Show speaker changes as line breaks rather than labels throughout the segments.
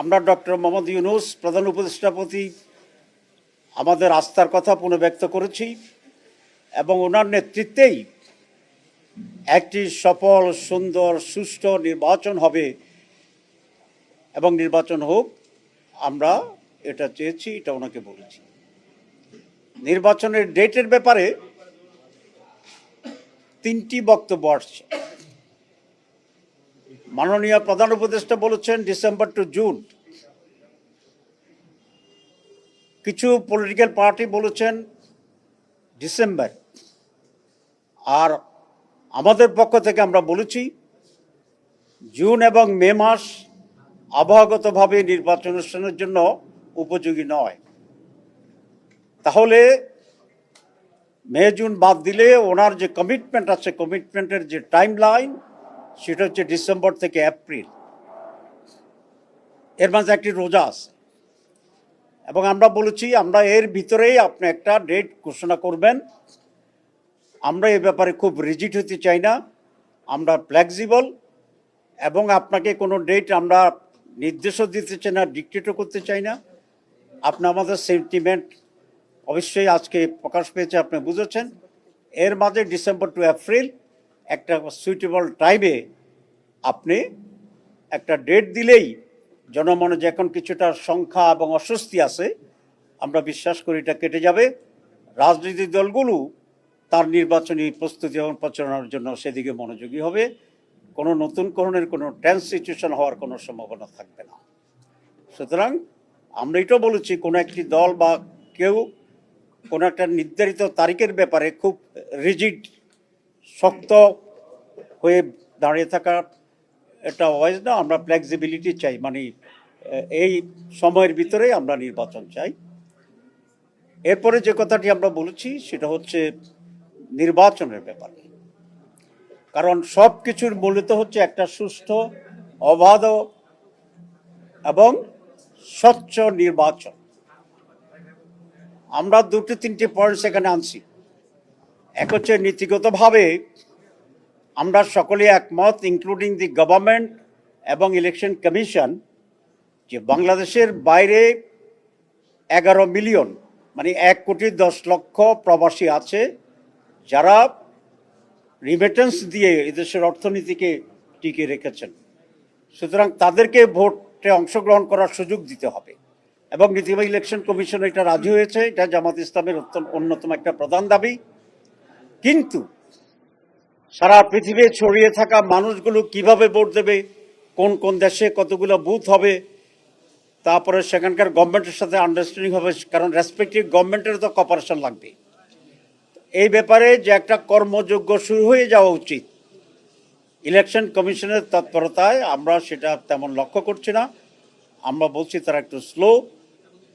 আমরা ডক্টর মোহাম্মদ ইউনুস, প্রধান উপদেষ্টাপতি আমাদের আস্থার কথা পুনর্ব্যক্ত করেছি এবং ওনার নেতৃত্বেই একটি সফল, সুন্দর, সুষ্ঠু নির্বাচন হবে এবং নির্বাচন হোক, আমরা এটা চেয়েছি, এটা ওনাকে বলেছি। নির্বাচনের ডেটের ব্যাপারে তিনটি বক্তব্য আসছে। মাননীয় প্রধান উপদেষ্টা বলেছেন ডিসেম্বর টু জুন কিছু পলিটিক্যাল পার্টি বলেছেন ডিসেম্বর। আর আমাদের পক্ষ থেকে আমরা বলেছি জুন এবং মে মাস আবহাওয়াগতভাবে নির্বাচন অনুষ্ঠানের জন্য উপযোগী নয়। তাহলে মে জুন বাদ দিলে ওনার যে কমিটমেন্ট আছে কমিটমেন্টের যে টাইম লাইন সেটা হচ্ছে ডিসেম্বর থেকে এপ্রিল। এর মাঝে একটি রোজা আছে। এবং আমরা বলেছি, আমরা এর ভিতরেই আপনি একটা ডেট ঘোষণা করবেন। আমরা এ ব্যাপারে খুব রিজিট হতে চাই না। আমরা ফ্লেক্সিবল এবং আপনাকে কোনো ডেট আমরা নির্দেশও দিতে চাই না, ডিক্টেটও করতে চাই না। আপনি আমাদের সেন্টিমেন্ট অবশ্যই আজকে প্রকাশ পেয়েছে, আপনি বুঝেছেন। এর মাঝে ডিসেম্বর টু এপ্রিল একটা সুইটেবল টাইমে আপনি একটা ডেট দিলেই জনমনে যে এখন কিছুটা সংখ্যা এবং অস্বস্তি আছে, আমরা বিশ্বাস করি এটা কেটে যাবে। রাজনৈতিক দলগুলো তার নির্বাচনী প্রস্তুতি এবং প্রচারণার জন্য সেদিকে মনোযোগী হবে। কোনো নতুন করণের কোনো টেন্স সিচুয়েশন হওয়ার কোনো সম্ভাবনা থাকবে না। সুতরাং আমরা এটাও বলেছি, কোনো একটি দল বা কেউ কোনো একটা নির্ধারিত তারিখের ব্যাপারে খুব রিজিড শক্ত হয়ে দাঁড়িয়ে থাকা এটা ওয়াইজ না, আমরা ফ্লেক্সিবিলিটি চাই। মানে এই সময়ের ভিতরে আমরা নির্বাচন চাই। এরপরে যে কথাটি আমরা বলেছি, সেটা হচ্ছে নির্বাচনের ব্যাপারে। কারণ সব কিছুর মূলত হচ্ছে একটা সুস্থ অবাধ এবং স্বচ্ছ নির্বাচন। আমরা দুটি, তিনটি পয়েন্ট সেখানে আনছি। এক হচ্ছে নীতিগতভাবে আমরা সকলে একমত ইনক্লুডিং দি গভর্নমেন্ট এবং ইলেকশন কমিশন যে বাংলাদেশের বাইরে এগারো মিলিয়ন মানে এক কোটি দশ লক্ষ প্রবাসী আছে, যারা রিমিটেন্স দিয়ে এদেশের অর্থনীতিকে টিকে রেখেছেন। সুতরাং তাদেরকে ভোটে অংশগ্রহণ করার সুযোগ দিতে হবে। এবং নীতিমা ইলেকশন কমিশন এটা রাজি হয়েছে, এটা জামাত ইসলামের অন্যতম একটা প্রধান দাবি। কিন্তু সারা পৃথিবী ছড়িয়ে থাকা মানুষগুলো কীভাবে ভোট দেবে, কোন কোন দেশে কতগুলো বুথ হবে, তারপরে সেখানকার গভর্নমেন্টের সাথে আন্ডারস্ট্যান্ডিং হবে, কারণ রেসপেক্টিভ গভর্নমেন্টের তো কপারেশন লাগবে। এই ব্যাপারে যে একটা কর্মযোগ্য শুরু হয়ে যাওয়া উচিত। ইলেকশন কমিশনের তৎপরতায় আমরা সেটা তেমন লক্ষ্য করছি না। আমরা বলছি তারা একটু স্লো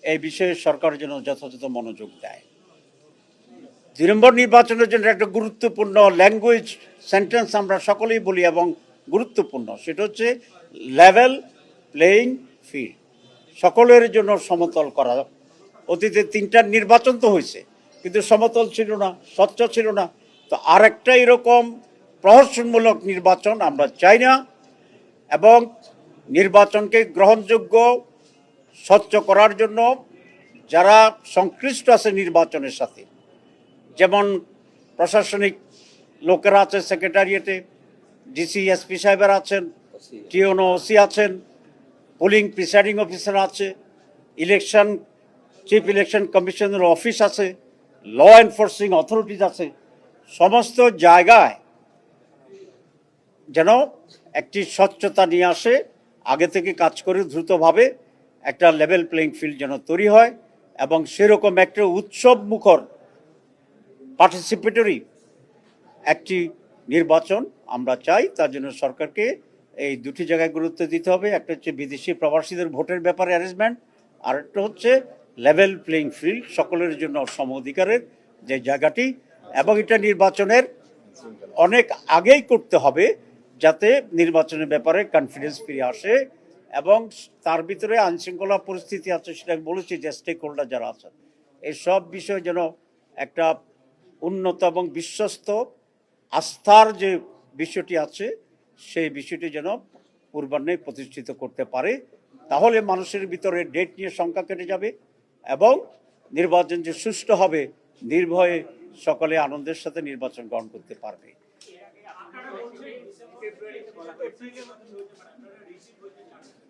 এই বিষয়ে সরকার যেন যথাযথ মনোযোগ দেয়। দুই নম্বর নির্বাচনের জন্য একটা গুরুত্বপূর্ণ ল্যাঙ্গুয়েজ সেন্টেন্স আমরা সকলেই বলি এবং গুরুত্বপূর্ণ। সেটা হচ্ছে লেভেল প্লেয়িং ফিল্ড সকলের জন্য সমতল করা। অতীতে তিনটা নির্বাচন তো হয়েছে, কিন্তু সমতল ছিল না, স্বচ্ছ ছিল না। তো আরেকটা এরকম প্রহসনমূলক নির্বাচন আমরা চাই না এবং নির্বাচনকে গ্রহণযোগ্য, স্বচ্ছ করার জন্য যারা সংশ্লিষ্ট আছে নির্বাচনের সাথে যেমন প্রশাসনিক লোকেরা আছে সেক্রেটারিয়েটে ডিসি এসপি সাহেবের আছেন টিওনো ওসি আছেন পোলিং প্রিসাইডিং অফিসার আছে ইলেকশন চিফ ইলেকশন কমিশনের অফিস আছে ল এনফোর্সিং অথরিটিজ আছে, সমস্ত জায়গায় যেন একটি স্বচ্ছতা নিয়ে আসে, আগে থেকে কাজ করে দ্রুতভাবে একটা লেভেল প্লেইং ফিল্ড যেন তৈরি হয় এবং সেরকম একটা উৎসব মুখর পার্টিসিপেটরি একটি নির্বাচন আমরা চাই, তার জন্য সরকারকে এই দুটি জায়গায় গুরুত্ব দিতে হবে। একটা হচ্ছে বিদেশি প্রবাসীদের ভোটের ব্যাপারে অ্যারেঞ্জমেন্ট আর একটা হচ্ছে লেভেল প্লেইং ফিল্ড সকলের জন্য সম অধিকারের যে জায়গাটি। এবং এটা নির্বাচনের অনেক আগেই করতে হবে, যাতে নির্বাচনের ব্যাপারে কনফিডেন্স ফিরে আসে। এবং তার ভিতরে আইনশৃঙ্খলা পরিস্থিতি আছে, সেটা বলেছি যে স্টেক হোল্ডার যারা আছেন এই সব বিষয় যেন একটা উন্নত এবং বিশ্বস্ত আস্থার যে বিষয়টি আছে, সেই বিষয়টি যেন পূর্বান্নে প্রতিষ্ঠিত করতে পারে, তাহলে মানুষের ভিতরে ডেট নিয়ে সংখ্যা কেটে যাবে এবং নির্বাচন যে সুষ্ঠু হবে, নির্ভয়ে সকলে আনন্দের সাথে নির্বাচন গ্রহণ করতে পারবে।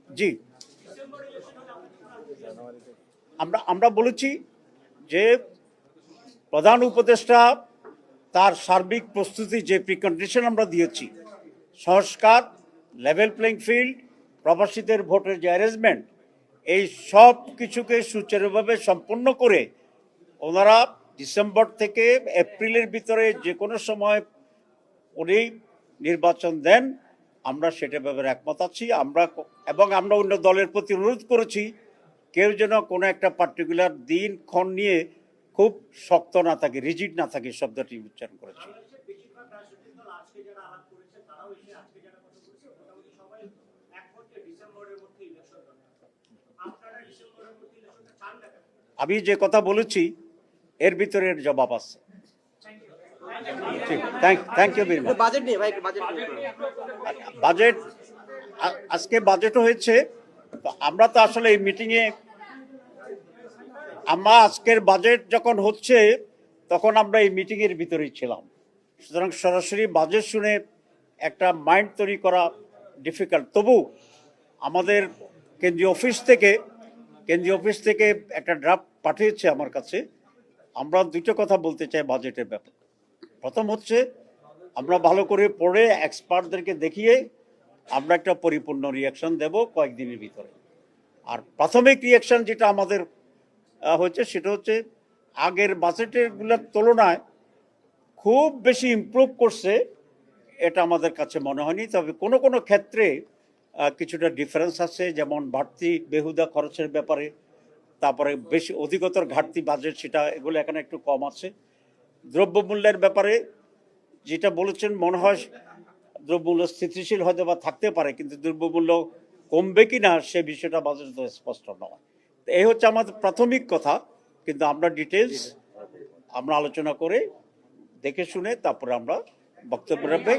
জি। আমরা আমরা বলেছি যে প্রধান উপদেষ্টা তার সার্বিক প্রস্তুতি যে প্রিকন্ডিশন আমরা দিয়েছি, সংস্কার লেভেল প্লেইং ফিল্ড প্রবাসীদের ভোটের যে অ্যারেঞ্জমেন্ট এই সব কিছুকে সুচারুভাবে সম্পন্ন করে ওনারা ডিসেম্বর থেকে এপ্রিলের ভিতরে যে কোনো সময় উনি নির্বাচন দেন, আমরা সেটা ব্যাপারে একমত আছি। আমরা এবং আমরা অন্য দলের প্রতি অনুরোধ করেছি, কেউ যেন কোনো একটা পার্টিকুলার দিন, ক্ষণ নিয়ে খুব শক্ত না থাকে রিজিড না থাকে শব্দটি উচ্চারণ করেছি? আমি যে কথা বলেছি এর ভিতরে এর জবাব আছে। Thank you
budget budget
budget আজকে বাজেটও হয়েছে আমরা তো আসলে এই মিটিংয়ে আমরা আজকের বাজেট যখন হচ্ছে, তখন আমরা এই মিটিংয়ের ভিতরেই ছিলাম। সুতরাং সরাসরি বাজেট শুনে একটা মাইন্ড তৈরি করা ডিফিকাল্ট তবু আমাদের কেন্দ্রীয় অফিস থেকে, কেন্দ্রীয় অফিস থেকে একটা ড্রাফট পাঠিয়েছে আমার কাছে। আমরা দুটো কথা বলতে চাই বাজেটের ব্যাপারে। প্রথম হচ্ছে, আমরা ভালো করে পড়ে এক্সপার্টদেরকে দেখিয়ে আমরা একটা পরিপূর্ণ রিয়াকশন দেব কয়েকদিনের ভিতরে। আর প্রাথমিক রিয়াকশন যেটা আমাদের হচ্ছে সেটা হচ্ছে আগের বাজেটেরগুলোর তুলনায় খুব বেশি ইমপ্রুভ করছে এটা আমাদের কাছে মনে হয়নি। তবে কোনো কোনো ক্ষেত্রে কিছুটা ডিফারেন্স আছে, যেমন বাড়তি বেহুদা খরচের ব্যাপারে, তারপরে বেশি অধিকতর ঘাটতি বাজেট সেটা, এগুলো এখানে একটু কম আছে। দ্রব্যমূল্যের ব্যাপারে যেটা বলেছেন, মনে হয় দ্রব্যমূল্য স্থিতিশীল হয়তো বা থাকতে পারে, কিন্তু দ্রব্যমূল্য কমবে কি না সে বিষয়টা বাজেট স্পষ্ট নয়। এই হচ্ছে আমাদের প্রাথমিক কথা, কিন্তু আমরা ডিটেলস আমরা আলোচনা করে দেখে শুনে তারপরে আমরা বক্তব্য রাখবে।